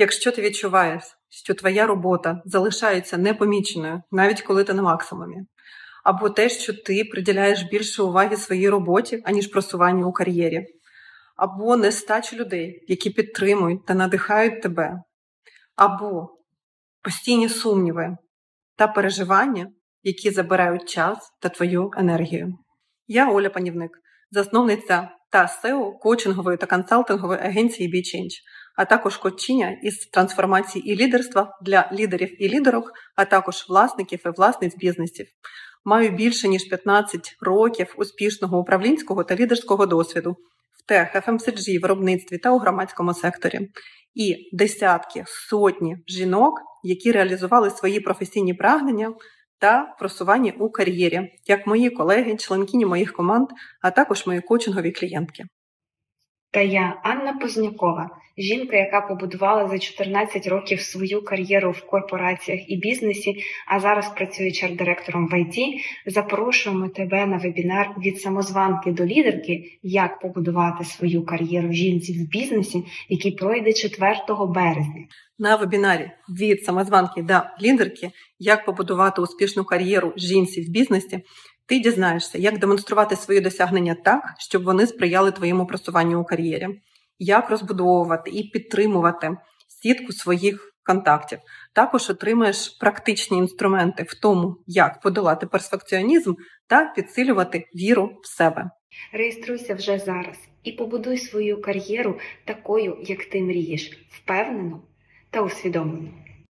Якщо ти відчуваєш, що твоя робота залишається непоміченою, навіть коли ти на максимумі, або те, що ти приділяєш більше уваги своїй роботі, аніж просуванню у кар'єрі, або нестачу людей, які підтримують та надихають тебе, або постійні сумніви та переживання, які забирають час та твою енергію. Я Оля Панівник, засновниця та SEO коучингової та консалтингової агенції BeChange, а також коучиня із трансформації і лідерства для лідерів і лідерок, а також власників і власниць бізнесів. Маю більше ніж 15 років успішного управлінського та лідерського досвіду в тех, FMCG, виробництві та у громадському секторі, і десятки, сотні жінок, які реалізували свої професійні прагнення та просування у кар'єрі, як мої колеги, членкині моїх команд, а також мої коучингові клієнтки. Та я Анна Познякова, жінка, яка побудувала за 14 років свою кар'єру в корпораціях і бізнесі, а зараз працює чар-директором в ІТ. Запрошуємо тебе на вебінар від самозванки до лідерки, як побудувати свою кар'єру жінці в бізнесі, який пройде 4 березня. На вебінарі від самозванки до лідерки, як побудувати успішну кар'єру жінці в бізнесі, ти дізнаєшся, як демонструвати свої досягнення так, щоб вони сприяли твоєму просуванню у кар'єрі, як розбудовувати і підтримувати сітку своїх контактів. Також отримаєш практичні інструменти в тому, як подолати перфекціонізм та підсилювати віру в себе. Реєструйся вже зараз і побудуй свою кар'єру такою, як ти мрієш, впевнено та усвідомлено.